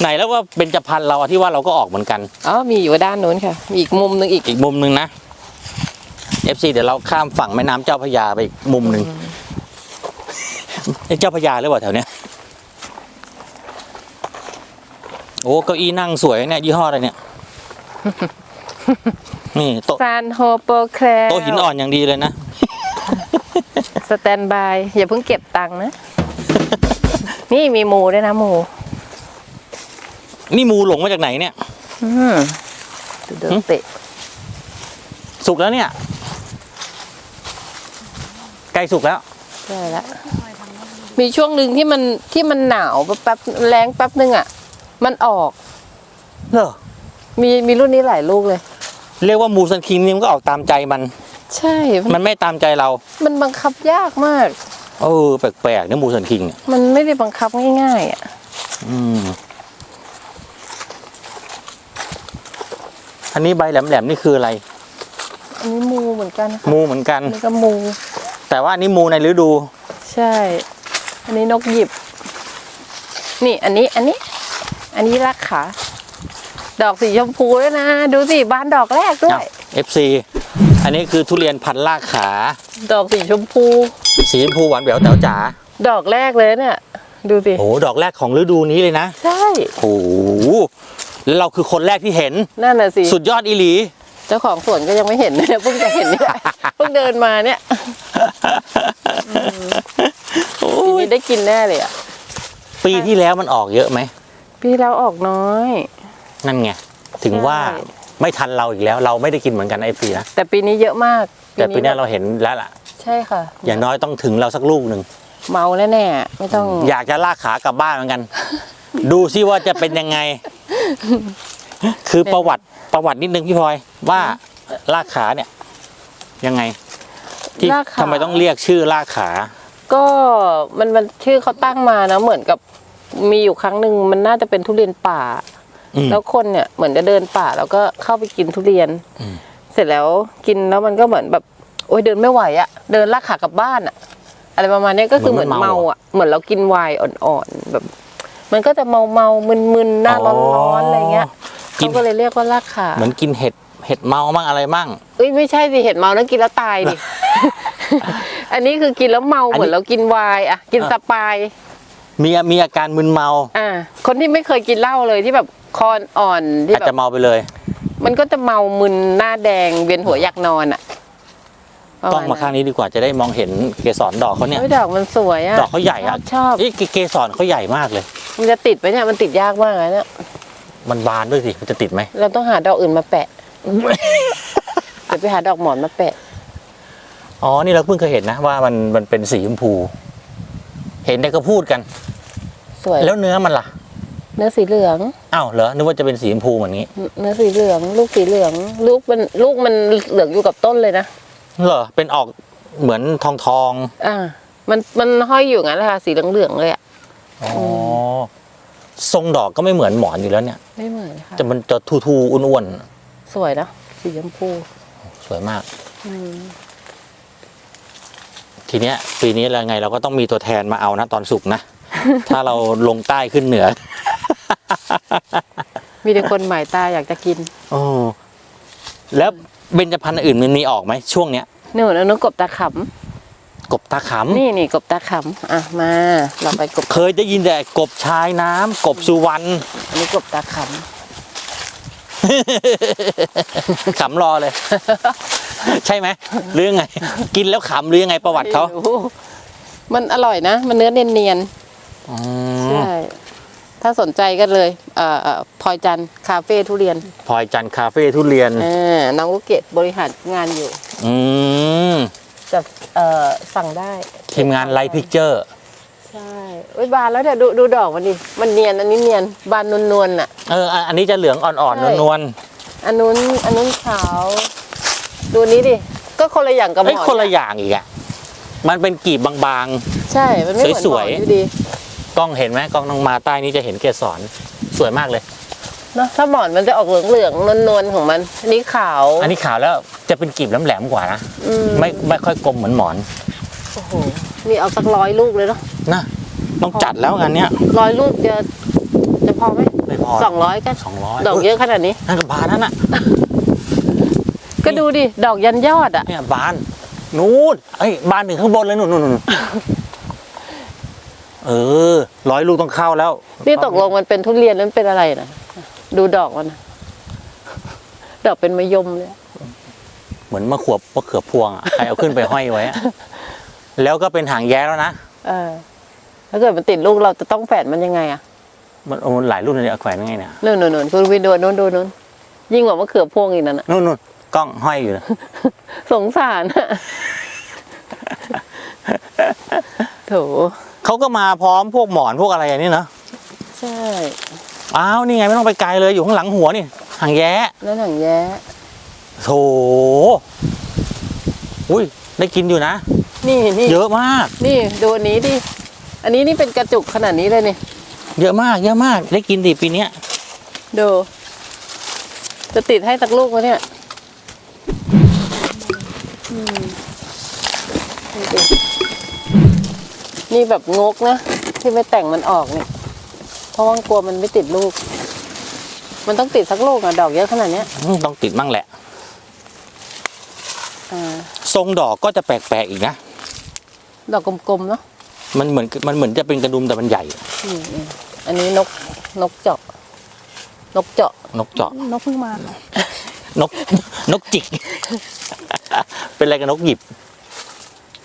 ไหนแล้วว่าเบญจพรรณเราอะที่ว่าเราก็ออกเหมือนกัน อ๋อมีอยู่ด้านนู้นค่ะมีอีกมุมหนึ่งอีกอีกมุมหนึ่งนะ FC เดี๋ยวเราข้ามฝั่งแม่น้ำเจ้าพระยาไปอีกมุมหนึ่งเอ๊ะเจ้าพระยาหรือเปล่าแถวเนี้ยโอ้เก้าอี้นั่งสวยเนี่ยยี่ห้ออะไรเนี่ย นี่โต๊ะซานโฮโปแคลโต๊ะหินอ่อนอย่างดีเลยนะ สแตนบาย อย่าเพิ่งเก็บตังค์นะ นี่มีหมูด้วยนะหมู นี่มูหลงมาจากไหนเนี่ย อืมดูโดนเตะสุกแล้วเนี่ยใกล้สุกแล้วได้ละมีช่วงหนึ่งที่มันที่มันหนาวแป๊บแรงแป๊บนึงอะ มันออกเหรอมีมีรุ่นนี้หลายลูกเลย เรียกว่ามูซันคิงนี่มันก็ออกตามใจมัน ใช่มันมันไม่ตามใจเรา มันบังคับยากมาก เออแปลกๆเนี่ยมูซันคิงเนี่ยมันไม่ได้บังคับง่ายๆอะ อืม อันนี้ใบแหลมๆนี่คืออะไร อันนี้มูเหมือนกันค่ะมูเหมือนกัน อันนี้ก็มู แต่ว่าอันนี้มูในฤดู ใช่ อันนี้นกหยิบ นี่อันนี้อันนี้ อันนี้รักขาดอกสีชมพูด้วยนะ ดูสิบานดอกแรกด้วยเอฟซีอันนี้คือทุเรียนพันธุ์ลากขา ดอกสีชมพู สีชมพูหวานแหววแต๋วจ๋าดอกแรกเลยเนี่ย ดูสิโอ้โหดอกแรกของฤดูนี้เลยนะ ใช่ โอ้โหแล้ว เราคือคนแรกที่เห็น นั่นน่ะสิ สุดยอดอีหลี เจ้าของสวนก็ยังไม่เห็นเลยเพิ่งจะเห็นเนี่ยเพิ่งเดินมาเนี่ยโอ้ปียนี้ได้กินแน่เลยอะ ปีที่แล้วมันออกเยอะไหม ปีแล้วออกน้อย นั่นไง ถึงว่าใช่ไม่ทันเราอีกแล้ว เราไม่ได้กินเหมือนกันไอ้ปีนะ แต่ปีนี้เยอะมาก แต่ปีนี้เราเห็นแล้วล่ะ ใช่ค่ะ อย่างน้อยต้องถึงเราสักลูกหนึ่ง เมาแน่ๆไม่ต้อง อยากจะลากขากลับบ้านเหมือนกัน ดูซิว่าจะเป็นยังไง คือประวัติประวัตินิดนึงพี่พลอยว่าลากขาเนี่ย ยังไง ที่ลากขา ทำไมต้องเรียกชื่อลากขา ก็มันมันชื่อเขาตั้งมานะเหมือนกับมีอยู่ครั้งหนึ่งมันน่าจะเป็นทุเรียนป่า อืม แล้วคนเนี่ยเหมือนจะเดินป่าแล้วก็เข้าไปกินทุเรียน อืม เสร็จแล้วกินแล้วมันก็เหมือนแบบ โอ้ยเดินไม่ไหวอะเดินลากขากลับบ้านอะอะไรประมาณเนี้ยก็คือเหมือนเมาอะเหมือนเรากินไวน์อ่อนๆแบบ มันก็จะเมาเมาๆมึนๆหน้าร้อนๆอะไรเงี้ยกินเขาก็เลยเรียกว่าลากขาเหมือนกินเห็ดเห็ดเมามั่งอะไรมั่งเอ้ยไม่ใช่สิเห็ดเมาแล้วกินแล้วตายดิอันนี้คือกินแล้วเมาอันนี้เหมือนเรากินไวน์อะกินสปายมีมีอาการมึนเมาอ่าคนที่ไม่เคยกินเหล้าเลยที่แบบคอนอ่อนที่อาจแบจะบเมาไปเลย มันก็จะเมามึนหน้าแดงเวียนหัวอยากนอนอะ ประต้องมาข้างนี้ดีกว่าจะได้มองเห็นเกสรดอกเขาเนี่ยเฮ้ยดอกมันสวยอะดอกเขาใหญ่อะชอบเอ้ยเกสรเขาใหญ่มากเลย มันจะติดไหมเนี่ยมันติดยากมากเลยเนี่ยมันบานด้วยสิมันจะติดไหมเราต้องหาดอกอื่นมาแปะเดี๋ยวไปหาดอกหมอนมาแปะอ๋อนี่เราเพิ่งเคยเห็นนะว่ามันมันเป็นสีชมพู เห็นแต่ก็พูดกันสวยแล้วเนื้อมันล่ะ เนื้อสีเหลืองอ้าวเหรอนึกว่าจะเป็นสีชมพูเหมือนนี้ เนื้อสีเหลือง ลูกสีเหลือง ลูกมันลูกมันเหลืองอยู่กับต้นเลยนะ เหรอเป็นออกเหมือนทองทองอ่ามันมันห้อยอยู่งั้นแหละค่ะสีเหลืองๆเลยอะๆอ๋ออทรงดอกก็ไม่เหมือนหมอนอยู่แล้วเนี่ย ไม่เหมือนค่ะแต่มันจะทูทูๆอ้วนสวยนะสีชมพูๆสวยมากอืมทีเนี้ย ปีนี้เราไง เราก็ต้องมีตัวแทนมาเอานะตอนสุกร์นะ ถ้าเราลงใต้ขึ้นเหนือ มีแต่คนหมายตาอยากจะกิน โอ้ แล้วเบญจพรรณอื่นมันมีออกไหมช่วงเนี้ยนี่นนุกบตาขกบตาขำนี่นี่กบตาขำอะมา เราไปกบำเคยได้ยินแต่กบชายน้ำกบสุวรรณอันนี้กบตาขขำรอเลย ใช่ไหมหรือยังไง กินแล้วขำหรือยังไงประวัำติเขาไม่รู้มันอร่อยนะ มันเนื้อเนียนอืๆมใช่ ถ้าสนใจก็เลยเอ่อเอ่อพลอยจันทร์คาเฟ่ทุเรียนพลอยจันทร์คาเฟ่ทุเรียนอ่าน้องลูกเกดบริหารงานอยู่อืมจะเอ่อสั่งได้ทีมงานไลท์พิกเจอร์ ใช่เว้ยบานแล้วเดี๋ยวดูดูดอกมันดิมันเนียนอันนี้เนียนบานนวลๆน่ะ เอออันอันนี้จะเหลืองอ่อนใช่ ๆนวลอันนู้นอันนู้นขาว ดูนี้ดิก็คนละอย่างกับๆหมเอ้ยอนคนละอย่างอีกอะมันเป็นกีบบาง ใช่มันไม่เหมือนหสมวอยนๆอยู่ดีๆ กล้องเห็นไหมกล้องน้องมาใต้นี้จะเห็นเกสรสวยมากเลย เนอะถ้าหมอนมันจะออกเหลืองเหลืองนวลนวลๆของมันอันนี้ขาวอันนี้ขาวแล้วจะเป็นกีบแหลมๆกว่านะอืมไม่ไม่ค่อยกลมเหมือนหมอนโอ้โหนี่เอาสักร้อยลูกเลยเนาะนะต้องจัดแล้วงานเนี้ยร้อยลูกจะจะพอไหมไม่พอสองร้อยก็สองร้อยดอกเยอะขนาดนี้ นั่นก็บานนั่นน่ะก็ดูดิ ดอกยันยอดอะเนี่ยบาน นู้นไอ้ยบานถึงข้างบนเลยนู่นนู่นนู่น เออร้อยลูกต้องเข้าแล้ว นี่ตกลงมันเป็นทุเรียนหรือมันเป็นอะไรนะดูดอกมันนะดอกเป็นมะยมเลยเหมือนมะขวบมะเขือพวงอะใครเอาขึ้นไปห้อยไว้อะแล้วก็เป็นหางแย้แล้วนะเออถ้าเกิดมันติดลูกเราจะต้องแฝดมันยังไงอะมันโอ้หลายรุ่นเลยเนี่ยแขวนยังไงเนี่ยนู่นนู่นนู่นคุณวินดูนู่นดูนู่นยิ่งกว่ามะเขือพวงอีกนั่นน่ะนู่นนู่นกล้องห้อยอยู่นะสงสารอะ โถ เขาก็มาพร้อมพวกหมอนพวกอะไรอย่างนี้เนาะใช่อ้าวนี่ไงไม่ต้องไปไกลเลยอยู่ข้างหลังหัวนี่หางแย้แล้วหนังแย้โถอุ้ยได้กินอยู่นะ นี่นี่เยอะมาก นี่ดูอันนี้ดิอันนี้นี่เป็นกระจุกขนาดนี้เลยนี่เยอะมาก เยอะมากได้กินดิปีเนี้ยดู จะติดให้สักลูกวะเนี่ยอืมดูดิ นี่แบบงกนะ ที่ไม่แต่งมันออกเนี่ยเพราะว่ากลัวมันไม่ติดลูก มันต้องติดสักลูกอะดอกเยอะขนาดเนี้ยอืมต้องติดมั่งแหละ อ่าทรงดอกก็จะแปลกๆอีกนะ ดอกกลมๆเนาะมันเหมือนมันเหมือนจะเป็นกระดุมแต่มันใหญ่อืมอืมอันนี้นกนกเจาะ นกเจาะนกเจาะนกเพิ่งมา นกนกจิก เป็นอะไรกับนกหยิบ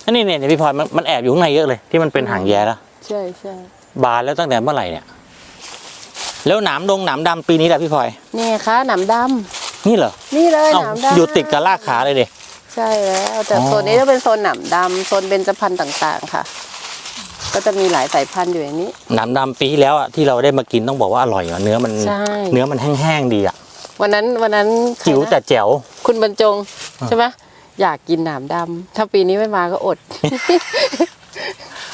อันนี้เนี่ยพี่พลอยมันมันแอบอยู่ข้างในเยอะเลย ที่มันเป็นหางแย้แล้วใช่ใช่บานแล้วตั้งแต่เมื่อไหร่เนี่ย แล้วหนามดงหนามดำปีนี้แหละพี่พลอย นี่คะหนามดนี่เหรอำนี่เลยเอ้าหนามดำอยู่ติดกับรากขาเลยดิใช่แล้วแต่อ๋อ โซนนี้จะเป็นโซนหนามดำโซนเบญจพรรณต่างๆค่ะ ก็จะมีหลายสายพันธุ์อยู่ในนี้ หนามดำปีที่แล้วอะที่เราได้มากินต้องบอกว่าอร่อยอะเนื้อมันใช่ เนื้อมันแห้งๆดีอะวันนั้นวันนั้นใครจิ๋วนะแต่แจ๋วคุณบรรจงใช่ไหม อยากกินหนามดำถ้าปีนี้ไม่มาก็อด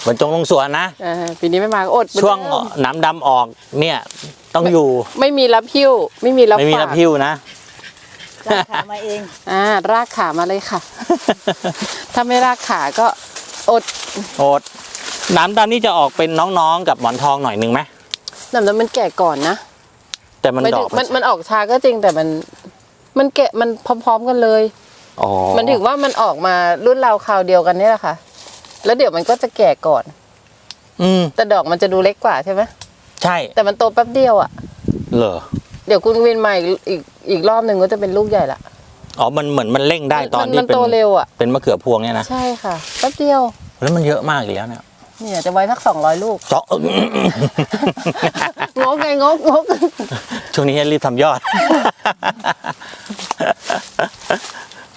เหมือนจงลงสวนนะเออปีนี้ไม่มาก็อดเหมือนช่วงเดิมหนามดำออกเนี่ยต้องอยู่ ไม่มีรับหิ้ว ไม่มีรับไม่มีฝารับกพิ้วนะ จ้างขามาเอง อ่ารากขามาเลยค่ะ ถ้าไม่รากขาก็อดโอดหนามดำนี่จะออกเป็นน้องๆกับหมอนทองหน่อยหนึงไหมหนามดำมันแก่ก่อนนะ แต่มันไม่ดถึองกมันมันออกช้าก็จริงแต่มัน มันแกะมันพร้อมๆกันเลย อ๋อมันถึงว่ามันออกมารุ่นเราคราวเดียวกันนี่แหละค่ะ แล้วเดี๋ยวมันก็จะแก่ก่อน อืมแต่ดอกมันจะดูเล็กกว่าใช่ไหมใช่แต่มันโตแป๊บเดียวอะ เหรอเดี๋ยวคุณวินมาอีกอีกอีกรอบหนึ่งก็จะเป็นลูกใหญ่ละอ๋อมันเหมือนมันเร่งได้ตอนมัที่มันเป็นโตเร็วอะเป็นมะเขือพวงเนี่ยนะใช่ค่ะแป๊บเดียว แล้วมันเยอะมากอีกแล้วเนี่ยเนี่ยจะไว้สักสองร้อยลูกเจาะงกไงงกงกช่วงนี้ให้รีบทำยอด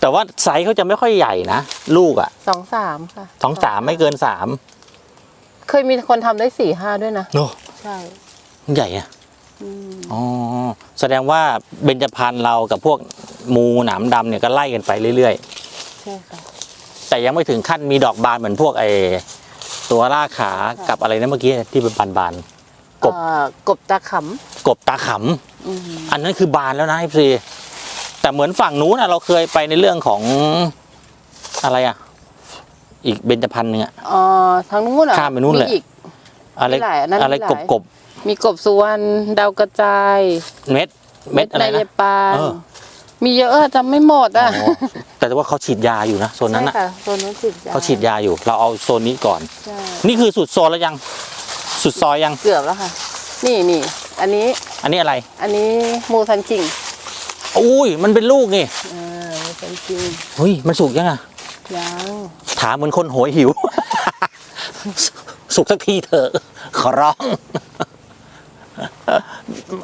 แต่ว่าไซส์เขาจะไม่ค่อยใหญ่นะ ลูกอะสองสามค่ะสองสามไม่เกินสามเคยมีคนทำได้สี่ห้าด้วยนะโน้ใช่ใหญ่อะอืมอ๋อแสดงว่าเบญจพรรณเรากับพวกมูหนามดำเนี่ยก็ไล่กันไปเรื่อยใช่ค่ะๆแต่ยังไม่ถึงขั้นมีดอกบานเหมือนพวกไอตัวล่ากขากับอะไรนะเมื่อกี้ที่เป็นบานบานกบเอ่อกบตาขๆกบตาขำอืมำอันนั้นคือบานแล้วนะพี่ แต่เหมือนฝั่งนู้นอะเราเคยไปในเรื่องของอะไรอะอีกเบญจพรรณหนึ่งอะอ๋อทางนู้นเหรอข้ามไปนู่นเลยมีอีกอะไรมีหลายอันนั้นอะไรมีหลายกบกบมีกบสุวรรณดาวกระจาย เม็ด เม็ดอะไรในนะยปานเออมีเยอะอะจำไม่หมดอะอ๋อแต่ว่าเขาฉีดยาอยู่นะโซนนั้นใช่อะค่ะโซนนู้นฉีดยาเขาฉีดยาอยู่ เราเอาโซนนี้ก่อนใช่นี่คือสุดโซนแล้วยัง สุดซอยยังเกือบแล้วค่ะ นี่นี่อันนี้ อันนี้อะไร อันนี้มูซันจิง อุ้ยมันเป็นลูกนี่อ่ามูซันจิงเฮ้ยมันสุกยังอะยังถามเหมือนคนโหยหิว สุกสักทีเถอะ ขอร้อง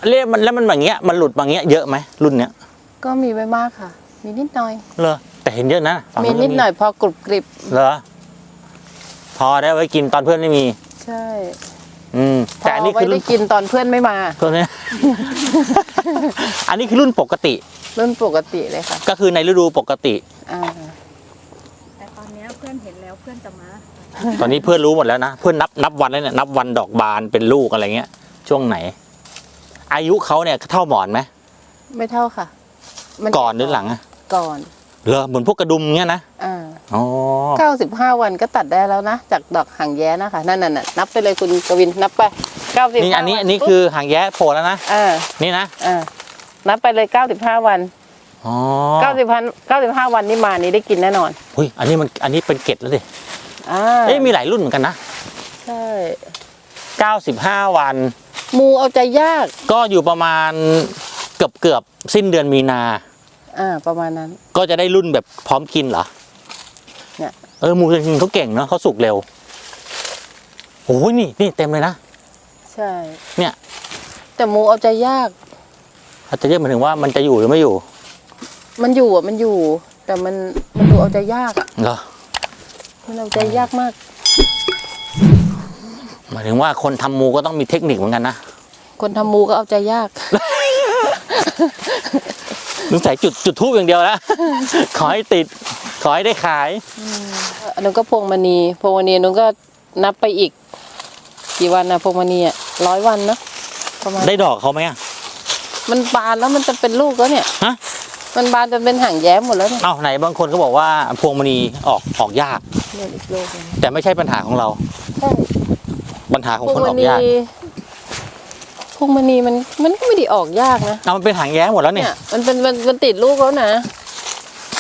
เรียกมันแล้วมันแบบเงี้ยมันหลุดมาเงี้ยเยอะไหมรุ่นเนี้ยก็มีไม่มากค่ะ มีนิดหน่อยเหรอแต่เห็นเยอะนะฝั่งมีก็นิดหน่อยพอกรุบกริบเหรอพอได้ไว้กินตอนเพื่อนไม่มี ใช่ อืมพแต่อันนี้ไว้คือรุ่ได้นกินตอนเพื่อนไม่มา ตัวเนี้ยอันนี้คือรุ่นปกติ รุ่นปกติเลยค่ะก็คือในฤดูปกติ อ่าแต่ตอนเนี้ยเพื่อนเห็นแล้วเพื่อนจะมา ตอนนี้เพื่อนรู้หมดแล้วนะเพื่อนนับนับวันแล้วเนี่ยนับวันดอกบานเป็นลูกอะไรเงี้ย ช่วงไหน อายุเขาเนี่ยเท่าหมอนไหมไม่เท่าค่ะมัก่อนหรือหลังอะก่อน เหรอเหมือนพวกกระดุมเงี้ยนะอ่าอ๋อเก้าสิบห้าวันก็ตัดได้แล้วนะ จากดอกหางแย้นะคะ นั่นน่ะนับไปเลยคุณกวินนับไปเก้าสิบนี่อันนี้อันนี้คือหางแย้โผล่แล้วนะอ่านี่นะอ่านับไปเลยเก้าสิบห้าวันอ๋อเก้าสิบพันเก้าสิบห้าวันนี้มานี้ได้กินแน่นอนอุ้ยอันนี้มันอันนี้เป็นเกล็ดแล้วดิอ่าเอ้ยมีหลายรุ่นเหมือนกันนะใช่95วัน มูเอาใจยาก ก็อยู่ประมาณเกือบเกือบสิ้นเดือนมีนา อ่าประมาณนั้น ก็จะได้รุ่นแบบพร้อมกินเหรอเนี่ย เออหมูจริงๆเขาเก่งเนาะเขาสุกเร็วโอ้ยนี่นี่เต็มเลยนะ ใช่ เนี่ย แต่มูเอาใจยาก อาจจะเรียกหมายถึงว่ามันจะอยู่หรือไม่อยู่มันอยู่อะมันอยู่ แต่มันมันดูเอาใจยากอะเหรอมันเอาใจยากมาก หมายถึงว่าคนทำหมูก็ต้องมีเทคนิคเหมือนกันนะคนทำมูก็เอาใจยาก นึกใส่จุดจุดทูบอย่างเดียวแล้วขอให้ติด ขอให้ได้ขายอันนั้นก็พวงมณีพวงมณีนู้นก็นับไปอีก กี่วันนะพวงมณีอะร้อยวันเนอะประมาณได้ดอกเขาไหมอะมันบานแล้วมันจะเป็นลูกแล้วเนี่ย ฮะมันบานจนเป็นหางแย้มหมดแล้วเนี่ยเอ้าไหนบางคนก็บอกว่าพวงมณีออกออกยาก เนี่ยอีกลูกหนึ่งแต่ไม่ใช่ปัญหาของเรา ใช่ปัญหาของพวงคนมออกณียาก พวงมณีมันมันก็ไม่ได้ออกยากนะเอามันเป็นหางแย้หมดแล้วเนี่เนี่ยยมันเป็นมันมันติดลูกแล้วนะ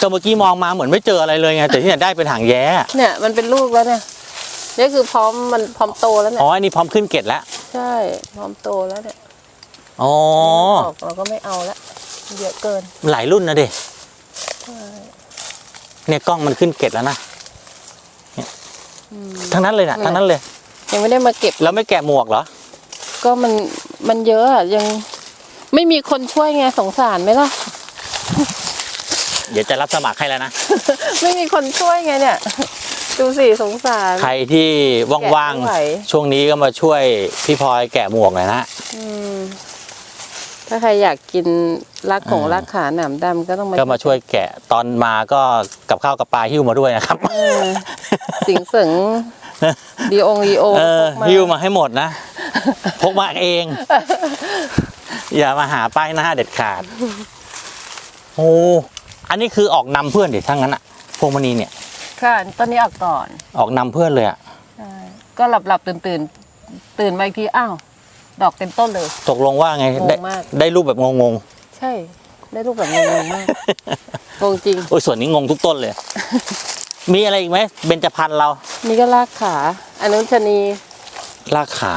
ก็เมื่อกี้มองมาเหมือนไม่เจออะไรเลยไงแต่ที่ไหนได้เป็นหางแย้เนี่ยมันเป็นลูกแล้วเนี่ยนี่คือพร้อมมันพร้อมโตแล้วเนี่ยอ๋ออันนี้พร้อมขึ้นเกล็ดแล้วใช่พร้อมโตแล้วเนี่ยอ๋อออกเราก็ไม่เอาละเยอะเกินหลายรุ่นนะดิเนี่ยกล้องมันขึ้นเกล็ดแล้วนะเนี่ยทั้งนั้นเลยนะทั้งนั้นเลย ยังไม่ได้มาเก็บ แล้วไม่แกะหมวกเหรอก็มัน มันเยอะอะยังไม่มีคนช่วยไงสงสารไหมล่ะ เดี๋ยวจะรับสมัครให้แล้วนะ ไม่มีคนช่วยไงเนี่ย ดูสิสงสาร ใครที่ว่างแกะไม่ไหว ๆ ช่วงนี้ก็มาช่วยพี่พลอยแกะหมวกหน่อยนะ อืมถ้าใครอยากกินรักของอ่ารักขาหนามดำก็ต้องมาก็มาช่วยแกะตอนมาก็กับข้าวกับปลาหิ้วมาด้วยนะครับ เออสิงเสงดีองดีโอเออพกมาหิ้วมาให้หมดนะ พกมาเอง อย่ามาหาป้ายหน้าเด็ดขาด โอ้อันนี้คือออกนำเพื่อนดิทั้งนั้นอะพวงมณีเนี่ย ค่ะตอนนี้ออกก่อน ออกนำเพื่อนเลยอะใช่ก็หลับหลับตื่นตื่นๆตื่นมาอีกทีอ้าวดอกเต็มต้นเลย ตกลงว่าไงงงได้มากได้รูปแบบงงใช่ ได้รูปแบบงงๆมากงงจริงๆโอ้ยส่วนนี้งงทุกต้นเลย มีอะไรอีกไหมเบญจพรรณเรา นี่ก็ลากขา อันนู้นชะนีลากขา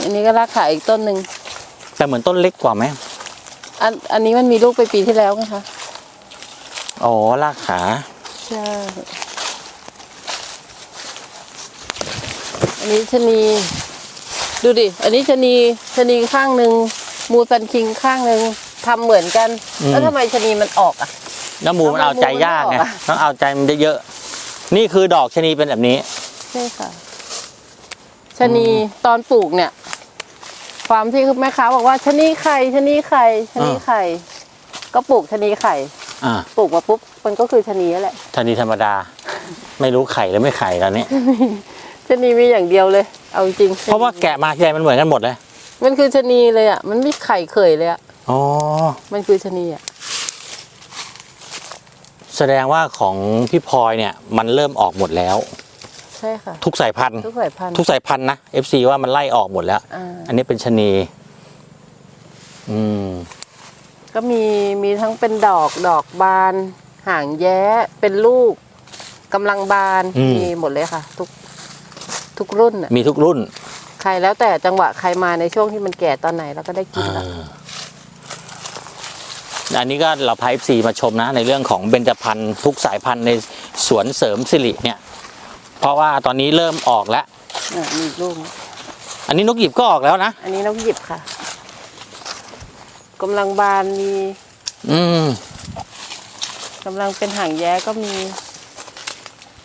อันนี้ก็ลากขาอีกต้นหนึ่งแต่เหมือนต้นเล็กกว่าไหมอันอันนี้มันมีลูกไปปีที่แล้วไงคะอ๋อลากขาใช่อันนี้ชะนีดูดิ อันนี้ชะนีชะนีข้างหนึ่งมูซันคิงข้างหนึ่งทำเหมือนกัน แล้วทำไมชะนีมันออกอะน้ำมูมันเอาใจยากไงแล้วมันต้องเอาใจมันเยอะๆนี่คือดอกชะนีเป็นแบบนี้ใช่ค่ะชะนีตอนปลูกเนี่ย ความที่แม่ค้าบอกว่าชะนีไข่ชะนีไข่ชะนีไข่ ก็ปลูกชะนีไข่อ่าปลูกมาปุ๊บมันก็คือชะนีนั่นแหละชะนีธรรมดา ไม่รู้ไข่หรือไม่ไข่ตอนนี้ชะนีมีอย่างเดียวเลย เอาจริงเพราะว่าแกะมาทีไรมันเหมือนกันหมดเลย มันคือชะนีเลยอะมันไม่ไข่เคยเลยอะอ๋อมันคือชะนีอะแสดงว่าของพี่พลอยเนี่ย มันเริ่มออกหมดแล้ว ใช่ค่ะทุกสายพันธุ์ทุกสายพันธุ์ ทุกสายพันธุ์นะ FC ว่ามันไล่ออกหมดแล้ว อ่า อันนี้เป็นชะนีอืม ก็มีมีทั้งเป็นดอกดอกบาน หางแย้เป็นลูกกำลังบานอืม มีหมดเลยค่ะ ทุกทุกรุ่นอะมีทุกรุ่นใครแล้วแต่จังหวะใครมาในช่วงที่มันแก่ตอนไหนเราก็ได้กินอ่าละอันนี้ก็เราพา FC มาชมนะ ในเรื่องของเบญจพรรณทุกสายพันธุ์ในสวนเสริมสิริเนี่ย เพราะว่าตอนนี้เริ่มออกแล้ว อะมีอีกลูกอันนี้นกหยิบก็ออกแล้วนะ อันนี้นกหยิบค่ะกำลังบานมีอืม กำลังเป็นหางแย้ก็มี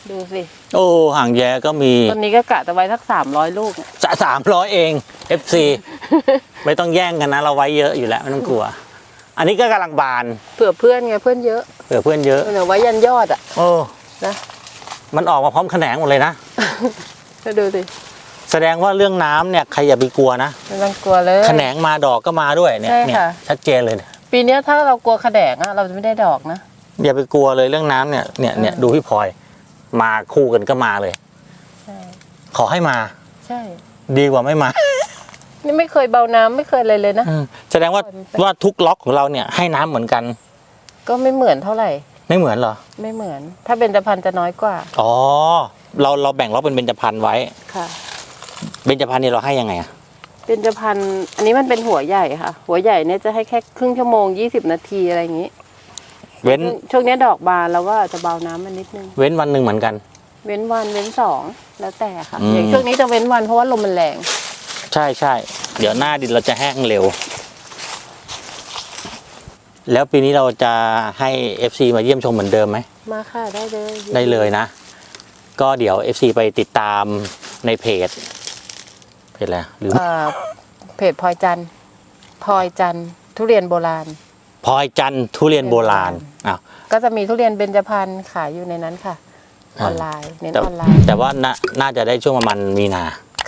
ดูสิโอ้ห่างแย้ก็มีต้นนี้ก็กะจะไว้สักสามร้อยลูกเนี่ยจะสามร้อยเอง FC ไม่ต้องแย่งกันนะ เราไว้เยอะอยู่แล้วไม่ต้องกลัว อันนี้ก็กำลังบานเผื่อเพื่อนไงเพื่อนเยอะเผื่อเพื่อนเยอะ เดี๋ยวไว้ยันยอดอะ โอ้นะ มันออกมาพร้อมแขนงหมดเลยนะ ก็ดูสิแสดงว่าเรื่องน้ำเนี่ยใครอย่าไปกลัวนะไม่ต้องกลัวเลย แขนงมาดอกก็มาด้วยเนี่ยใช่เนี่ยค่ะชัดเจนเลยเนี่ยปีเนี้ยถ้าเรากลัวขะแดงอะเราจะไม่ได้ดอกนะ อย่าไปกลัวเลยเรื่องน้ำเนี่ยเนี่ยเนี่ยอ่าดูพี่พลอย มาคู่กันก็มาเลย ใช่ ขอให้มา ใช่ ดีกว่าไม่มานี่ไม่เคยเบาน้ำไม่เคยอะไรเลยนะ อืมแสดงว่าว่าทุกล็อกของเราเนี่ยให้น้ำเหมือนกัน ก็ไม่เหมือนเท่าไหร่ ไม่เหมือนเหรอ ไม่เหมือน ถ้าเป็นจพันธุ์จะน้อยกว่า อ๋อ เราเราแบ่งล็อกเป็นเบญจพรรณไว้ ค่ะ เบญจพรรณนี่เราให้ยังไงอะเป็นจพันธุ์อันนี้มันเป็นหัวใหญ่ค่ะ หัวใหญ่เนี่ยจะให้แค่ครึ่งชั่วโมงยี่สิบนาทีอะไรอย่างนี้ เว้น ช่วงช่วงเนี้ยดอกบานเราก็อาจจะเบาน้ำมันนิดนึง เว้นวันหนึ่งเหมือนกัน เว้นวันเว้นสองแล้วแต่ค่ะ อืม อย่างช่วงนี้จะเว้นวันเพราะว่าลมมันแรง ใช่ใช่ เดี๋ยวหน้าดินเราจะแห้งเร็ว แล้วปีนี้เราจะให้ FC มาเยี่ยมชมเหมือนเดิมไหม มาค่ะได้เลยได้เลยนะ ก็เดี๋ยว FC ไปติดตามในเพจ เพจอะไรหรืออ่าเพจพลอยจันทร์พลอยจันทร์ทุเรียนโบราณ พลอยจันทร์ทุเรียนโบราณอ้าว ก็จะมีทุเรียนเบญจพรรณขายอยู่ในนั้นค่ะ ออ่าอนไลน์เน้นแต่ออนไลน์แต่ว่าน่าน่าจะได้ช่วงประมาณมีนา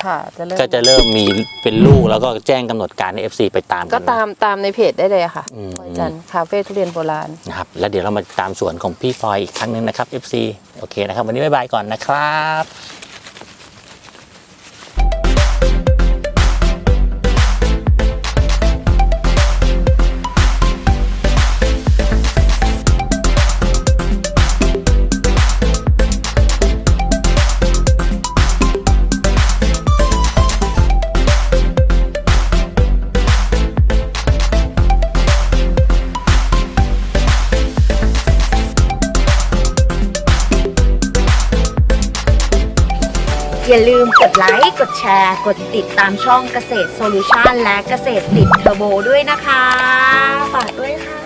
ค่ะจะเริ่มก็จะเริ่มมีเป็นลูกแล้วก็แจ้งกำหนดการให้ FC ไปตามกัก็นนะ ตามตามในเพจได้เลยค่ะอืม พลอยจันทร์คาเฟ่ทุเรียนโบราณ นะครับแล้วเดี๋ยวเรามาตามสวนของพี่พลอยอีกครั้งหนึงนะครับ FC โอเคนะครับ วันนี้บ๊ายบายก่อนนะครับ ร์ กดติดตามช่องเกษตรโซลูชันและเกษตรติดเทอร์โบด้วยนะคะ ฝากด้วยค่ะ